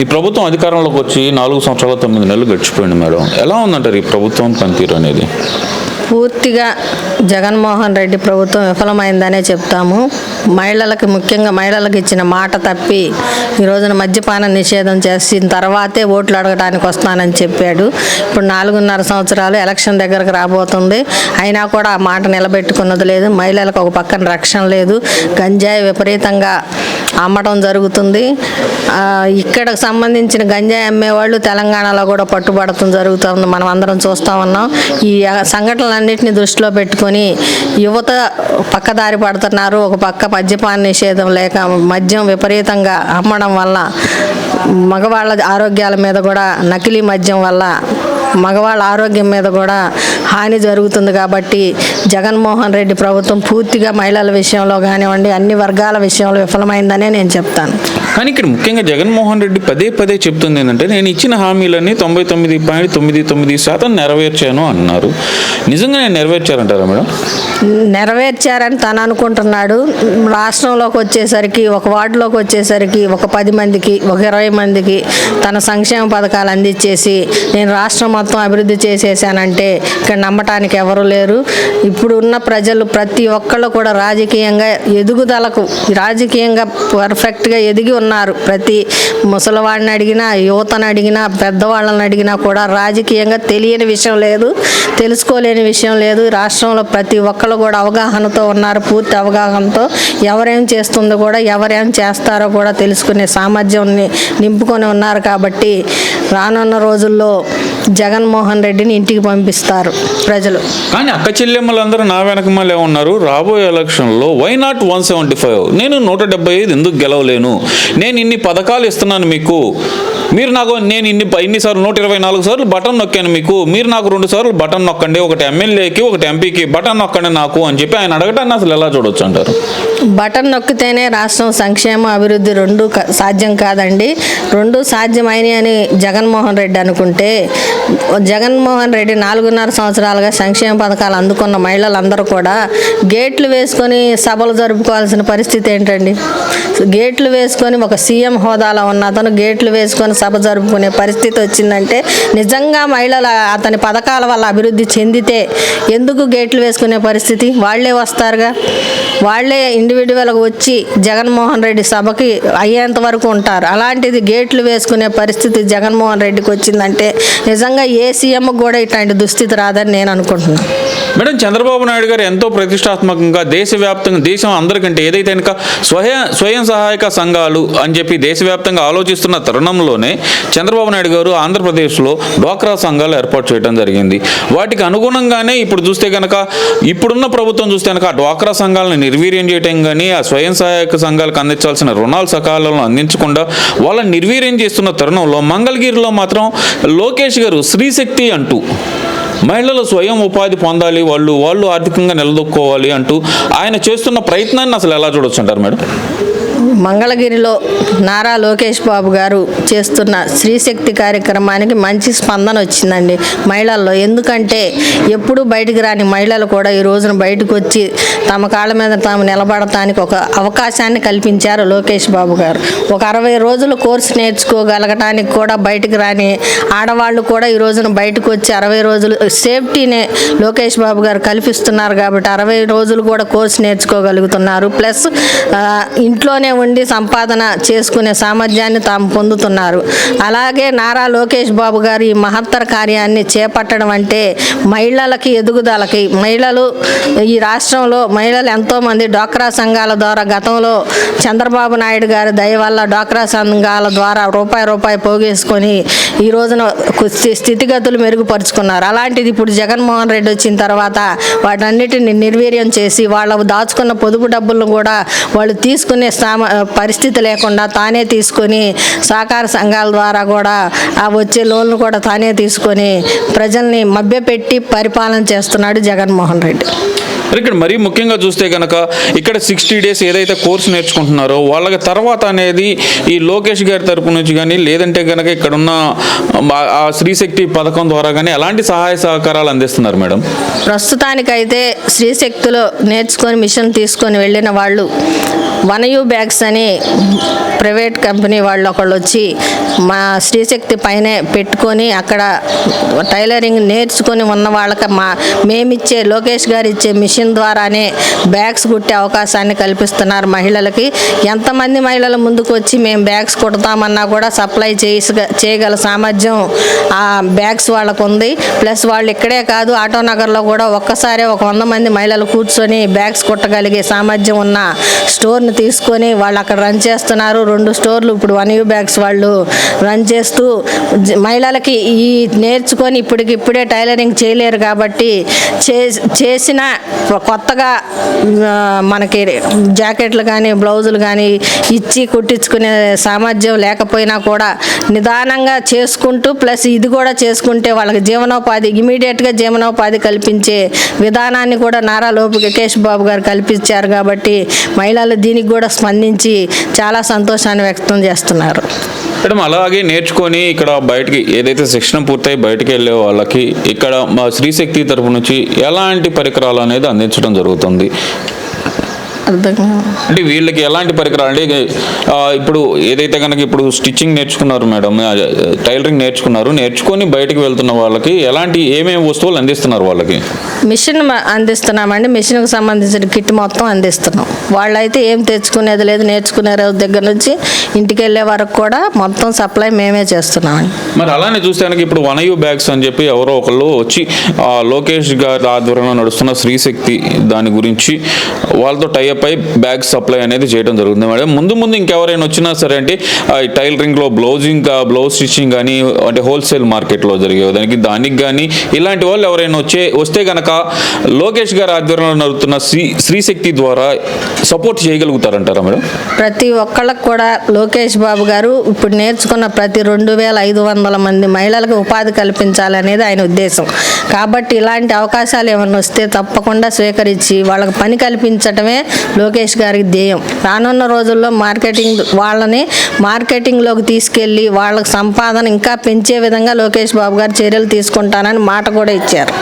ఈ ప్రభుత్వం అధికారంలోకి వచ్చి నాలుగు సంవత్సరాల తొమ్మిది నెలలు గడిచిపోయింది మేడం. ఎలా ఉందంటారు ఈ ప్రభుత్వం పనితీరు అనేది? పూర్తిగా జగన్మోహన్ రెడ్డి ప్రభుత్వం విఫలమైందనే చెప్తాము. మహిళలకు ముఖ్యంగా మహిళలకు ఇచ్చిన మాట తప్పి ఈ రోజున మద్యపాన నిషేధం చేసిన తర్వాతే ఓట్లు అడగడానికి వస్తానని చెప్పాడు. ఇప్పుడు నాలుగున్నర సంవత్సరాలు ఎలక్షన్ దగ్గరకు రాబోతుంది. అయినా కూడా ఆ మాట నిలబెట్టుకున్నది లేదు. మహిళలకు ఒక పక్కన రక్షణ లేదు. గంజాయి విపరీతంగా అమ్మటం జరుగుతుంది. ఇక్కడకు సంబంధించిన గంజాయి అమ్మేవాళ్ళు తెలంగాణలో కూడా పట్టుబడటం జరుగుతుంది. మనం అందరం చూస్తూ ఉన్నాం. ఈ అన్నింటిని దృష్టిలో పెట్టుకొని యువత పక్కదారి పడుతున్నారు ఒక పక్క మద్యపాన నిషేధం లేక మద్యం విపరీతంగా అమ్మడం వల్ల మగవాళ్ళ ఆరోగ్యాల మీద కూడా నకిలీ మద్యం వల్ల మగవాళ్ళ ఆరోగ్యం మీద కూడా హాని జరుగుతుంది కాబట్టి జగన్మోహన్ రెడ్డి ప్రభుత్వం పూర్తిగా మహిళల విషయంలో కానివ్వండి అన్ని వర్గాల విషయంలో విఫలమైందనే నేను చెప్తాను. కానీ ఇక్కడ ముఖ్యంగా జగన్మోహన్ రెడ్డి పదే పదే చెప్తుంది ఏంటంటే నేను ఇచ్చిన హామీలన్నీ తొంభై తొమ్మిది పాయింట్ తొమ్మిది తొమ్మిది శాతం నెరవేర్చాను అన్నారు. నిజంగా నేను నెరవేర్చారంటారా మేడం? నెరవేర్చారని తను అనుకుంటున్నాడు. రాష్ట్రంలోకి వచ్చేసరికి ఒక వార్డులోకి వచ్చేసరికి ఒక పది మందికి ఒక ఇరవై మందికి తన సంక్షేమ పథకాలు అందించేసి నేను రాష్ట్రం మొత్తం అభివృద్ధి చేసేసానంటే ఇక్కడ నమ్మటానికి ఎవరు లేరు. ఇప్పుడు ఉన్న ప్రజలు ప్రతి ఒక్కళ్ళు కూడా రాజకీయంగా ఎదుగుదలకు రాజకీయంగా పర్ఫెక్ట్గా ఎదిగి ఉన్నారు. ప్రతి ముసలివాడిని అడిగినా యువతను అడిగినా పెద్దవాళ్ళని అడిగినా కూడా రాజకీయంగా తెలియని విషయం లేదు తెలుసుకోలేని విషయం లేదు. రాష్ట్రంలో ప్రతి ఒక్కళ్ళు కూడా అవగాహనతో ఉన్నారు. పూర్తి అవగాహనతో ఎవరేం చేస్తుందో కూడా ఎవరేం చేస్తారో కూడా తెలుసుకునే సామర్థ్యాన్ని నింపుకొని ఉన్నారు కాబట్టి రానున్న రోజుల్లో జగన్మోహన్ రెడ్డిని ఇంటికి పంపిస్తారు ప్రజలు. కానీ అక్క చెల్లెమ్మలందరూ నా వెనకమలే ఉన్నారు రాబోయే ఎలక్షన్లో why not one seventy five నేను నూట డెబ్బై ఐదు ఎందుకు గెలవలేను? నేను ఇన్ని పథకాలు ఇస్తున్నాను మీకు. మీరు నాకు నేను ఇన్ని ఇన్నిసార్లు నూట ఇరవై నాలుగు సార్లు బటన్ నొక్కాను మీకు. మీరు నాకు రెండు సార్లు బటన్ నొక్కండి ఒకటి ఎమ్మెల్యేకి ఒకటి ఎంపీకి బటన్ నొక్కండి నాకు అని చెప్పి ఆయన అడగటాన్ని అసలు ఎలా చూడొచ్చు అంటారు? బటన్ నొక్కితేనే రాష్ట్రం సంక్షేమ అభివృద్ధి రెండు సాధ్యం కాదండి. రెండు సాధ్యమైనవి అని జగన్మోహన్ రెడ్డి అనుకుంటే జగన్మోహన్ రెడ్డి నాలుగున్నర సంవత్సరాలుగా సంక్షేమ పథకాలు అందుకున్న మహిళలందరూ కూడా గేట్లు వేసుకొని సభలు జరుపుకోవాల్సిన పరిస్థితి ఏంటండి? గేట్లు వేసుకొని ఒక సీఎం హోదాలో ఉన్న అతను గేట్లు వేసుకొని సభ జరుపుకునే పరిస్థితి వచ్చిందంటే నిజంగా మహిళలు అతని పథకాల వల్ల అభివృద్ధి చెందితే ఎందుకు గేట్లు వేసుకునే పరిస్థితి? వాళ్ళే వస్తారుగా. వాళ్ళే ఇండివిజువల్గా వచ్చి జగన్మోహన్ రెడ్డి సభకి అయ్యేంత వరకు ఉంటారు. అలాంటిది గేట్లు వేసుకునే పరిస్థితి జగన్మోహన్ రెడ్డికి వచ్చిందంటే నిజంగా ఏ సీఎం కూడా ఇట్లాంటి దుస్థితి రాదని నేను అనుకుంటున్నాను. మేడం చంద్రబాబు నాయుడు గారు ఎంతో ప్రతిష్టాత్మకంగా దేశవ్యాప్తంగా దేశం అందరికంటే ఏదైతే కనుక స్వయం స్వయం సహాయక సంఘాలు అని చెప్పి దేశవ్యాప్తంగా ఆలోచిస్తున్న తరుణంలోనే చంద్రబాబు నాయుడు గారు ఆంధ్రప్రదేశ్లో డ్వాక్రా సంఘాలు ఏర్పాటు చేయడం జరిగింది. వాటికి అనుగుణంగానే ఇప్పుడు చూస్తే కనుక ఇప్పుడున్న ప్రభుత్వం చూస్తే కనుక ఆ డ్వాక్రా సంఘాలను నిర్వీర్యం చేయడం కానీ ఆ స్వయం సహాయక సంఘాలకు అందించాల్సిన రుణాలు సకాలంలో అందించకుండా వాళ్ళని నిర్వీర్యం చేస్తున్న తరుణంలో మంగళగిరిలో మాత్రం లోకేష్ గారు శ్రీశక్తి అంటూ మహిళలు స్వయం ఉపాధి పొందాలి వాళ్ళు వాళ్ళు ఆర్థికంగా నిలదొక్కోవాలి అంటూ ఆయన చేస్తున్న ప్రయత్నాన్ని అసలు ఎలా చూడొచ్చు అంటారు మేడం? మంగళగిరిలో నారా లోకేష్ బాబు గారు చేస్తున్న స్త్రీశక్తి కార్యక్రమానికి మంచి స్పందన వచ్చిందండి మహిళల్లో. ఎందుకంటే ఎప్పుడు బయటకు రాని మహిళలు కూడా ఈ రోజున బయటకు వచ్చి తమ కాళ్ళ మీద తాము నిలబడటానికి ఒక అవకాశాన్ని కల్పించారు లోకేష్ బాబు గారు. ఒక అరవై రోజులు కోర్సు నేర్చుకోగలగటానికి కూడా బయటకు రాని ఆడవాళ్ళు కూడా ఈ రోజున బయటకు వచ్చి అరవై రోజులు సేఫ్టీనే లోకేష్ బాబు గారు కల్పిస్తున్నారు కాబట్టి అరవై రోజులు కూడా కోర్సు నేర్చుకోగలుగుతున్నారు. ప్లస్ ఇంట్లోనే ఇంట్లోనే ఉండి సంపాదన చేసుకునే సామర్థ్యాన్ని తాము పొందుతున్నారు. అలాగే నారా లోకేష్ బాబు గారు ఈ మహత్తర కార్యాన్ని చేపట్టడం అంటే మహిళలకి ఎదుగుదలకి మహిళలు ఈ రాష్ట్రంలో మహిళలు ఎంతోమంది డ్వాక్రా సంఘాల ద్వారా గతంలో చంద్రబాబు నాయుడు గారి దయ వల్ల డ్వాక్రా సంఘాల ద్వారా రూపాయి రూపాయి పోగేసుకొని ఈ రోజున స్థితిగతులు మెరుగుపరుచుకున్నారు. అలాంటిది ఇప్పుడు జగన్మోహన్ రెడ్డి వచ్చిన తర్వాత వాటన్నిటిని నిర్వీర్యం చేసి వాళ్ళ దాచుకున్న పొదుపు డబ్బులను కూడా వాళ్ళు తీసుకునే సామ పరిస్థితి లేకుండా తానే తీసుకొని సహకార సంఘాల ద్వారా కూడా ఆ వచ్చే లోన్లు కూడా తానే తీసుకొని ప్రజల్ని మభ్యపెట్టి పరిపాలన చేస్తున్నాడు జగన్మోహన్ రెడ్డి. మరి ఇక్కడ మరీ ముఖ్యంగా చూస్తే కనుక ఇక్కడ సిక్స్టీ డేస్ ఏదైతే కోర్స్ నేర్చుకుంటున్నారో వాళ్ళకి తర్వాత అనేది ఈ లోకేష్ గారి తరపు నుంచి కానీ లేదంటే కనుక ఇక్కడ ఉన్న ఆ- ఆ శ్రీశక్తి పథకం ద్వారా కానీ ఎలాంటి సహాయ సహకారాలు అందిస్తున్నారు మేడం? ప్రస్తుతానికైతే శ్రీశక్తిలో నేర్చుకొని మిషన్ తీసుకొని వెళ్ళిన వాళ్ళు వనయు బ్యాగ్స్ అని ప్రైవేట్ కంపెనీ వాళ్ళు ఒకళ్ళు వచ్చి మా శ్రీశక్తి పైనే పెట్టుకొని అక్కడ టైలరింగ్ నేర్చుకొని ఉన్న వాళ్ళకి మా మేమిచ్చే లోకేష్ గారు ఇచ్చే మిషన్ ద్వారానే బ్యాగ్స్ కుట్టే అవకాశాన్ని కల్పిస్తున్నారు మహిళలకి. ఎంతమంది మహిళలు ముందుకు వచ్చి మేము బ్యాగ్స్ కుడతామన్నా కూడా సప్లై చేసి చేయగల సామర్థ్యం ఆ బ్యాగ్స్ వాళ్ళకు ఉంది. ప్లస్ వాళ్ళు ఇక్కడే కాదు ఆటో నగర్లో కూడా ఒక్కసారే ఒక వంద మంది మహిళలు కూర్చొని బ్యాగ్స్ కుట్టగలిగే సామర్థ్యం ఉన్న స్టోర్ని తీసుకొని వాళ్ళు అక్కడ రన్ చేస్తున్నారు. రెండు స్టోర్లు ఇప్పుడు వన్ యూ బ్యాగ్స్ వాళ్ళు రన్ చేస్తూ మహిళలకి ఈ నేర్చుకొని ఇప్పటికి ఇప్పుడే టైలరింగ్ చేయలేరు కాబట్టి చే చేసిన కొత్తగా మనకి జాకెట్లు కానీ బ్లౌజులు కానీ ఇచ్చి కుట్టించుకునే సామర్థ్యం లేకపోయినా కూడా నిదానంగా చేసుకుంటూ ప్లస్ ఇది కూడా చేసుకుంటే వాళ్ళకి జీవనోపాధి ఇమీడియట్గా జీవనోపాధి కల్పించే విధానాన్ని కూడా నారా లోపు కేశ్ బాబు గారు కల్పించారు కాబట్టి మహిళలు దీనికి కూడా స్పందించి చాలా సంతోషాన్ని వ్యక్తం చేస్తున్నారు. మేడం అలాగే నేర్చుకొని ఇక్కడ బయటికి ఏదైతే శిక్షణ పూర్తయి బయటికి వెళ్ళే వాళ్ళకి ఇక్కడ మా శ్రీశక్తి తరపు నుంచి ఎలాంటి పరికరాలు అనేది అందించడం జరుగుతుంది. అంటే వీళ్ళకి ఎలాంటి పరికరాలు? అంటే ఇప్పుడు ఏదైతే కనుక ఇప్పుడు స్టిచ్చింగ్ నేర్చుకున్నారు మేడం టైలరింగ్ నేర్చుకున్నారు నేర్చుకొని బయటికి వెళ్తున్న వాళ్ళకి ఎలాంటి ఏమేమి వస్తువులు అందిస్తున్నారు వాళ్ళకి? మిషన్ అందిస్తున్నామండి. మిషన్కి సంబంధించిన కిట్ మొత్తం అందిస్తున్నాం. వాళ్ళైతే ఏం తెచ్చుకునేది లేదు నేర్చుకునే రోజు దగ్గర నుంచి. ఇంటికి వెళ్ళే వరకు కూడా మొత్తం సప్లై మేమే చేస్తున్నాం. మరి అలానే చూస్తే ఇప్పుడు వనయు బ్యాగ్స్ అని చెప్పి ఎవరో ఒకళ్ళు వచ్చి లోకేష్ గారి ఆధ్వర్యంలో నడుస్తున్న శ్రీశక్తి దాని గురించి వాళ్ళతో టైఅప్ అయి బ్యాగ్ సప్లై అనేది చేయడం జరుగుతుంది. మేడం ముందు ముందు ఇంకెవరైనా వచ్చినా సరే అంటే ఈ టైలరింగ్లో బ్లౌజింగ్ బ్లౌజ్ స్టిచ్చింగ్ కానీ అంటే హోల్సేల్ మార్కెట్లో జరిగే దానికి దానికి కానీ ఇలాంటి వాళ్ళు ఎవరైనా వచ్చే వస్తే కనుక లోకేష్ గారి ఆధ్వర్యంలో నడుస్తున్న శ్రీ శ్రీశక్తి ద్వారా సపోర్ట్ చేయగలుగుతారంటారా మేడం? ప్రతి ఒక్కళ్ళకు కూడా లోకేష్ బాబు గారు ఇప్పుడు నేర్చుకున్న ప్రతి రెండు వేల ఐదు వందల మంది మహిళలకు ఉపాధి కల్పించాలనేది ఆయన ఉద్దేశం. కాబట్టి ఇలాంటి అవకాశాలు ఏమైనా వస్తే తప్పకుండా స్వీకరించి వాళ్ళకి పని కల్పించటమే లోకేష్ గారికి ధ్యేయం. రానున్న రోజుల్లో మార్కెటింగ్ వాళ్ళని మార్కెటింగ్లోకి తీసుకెళ్ళి వాళ్ళకి సంపాదన ఇంకా పెంచే విధంగా లోకేష్ బాబు గారు చర్యలు తీసుకుంటానని మాట కూడా ఇచ్చారు.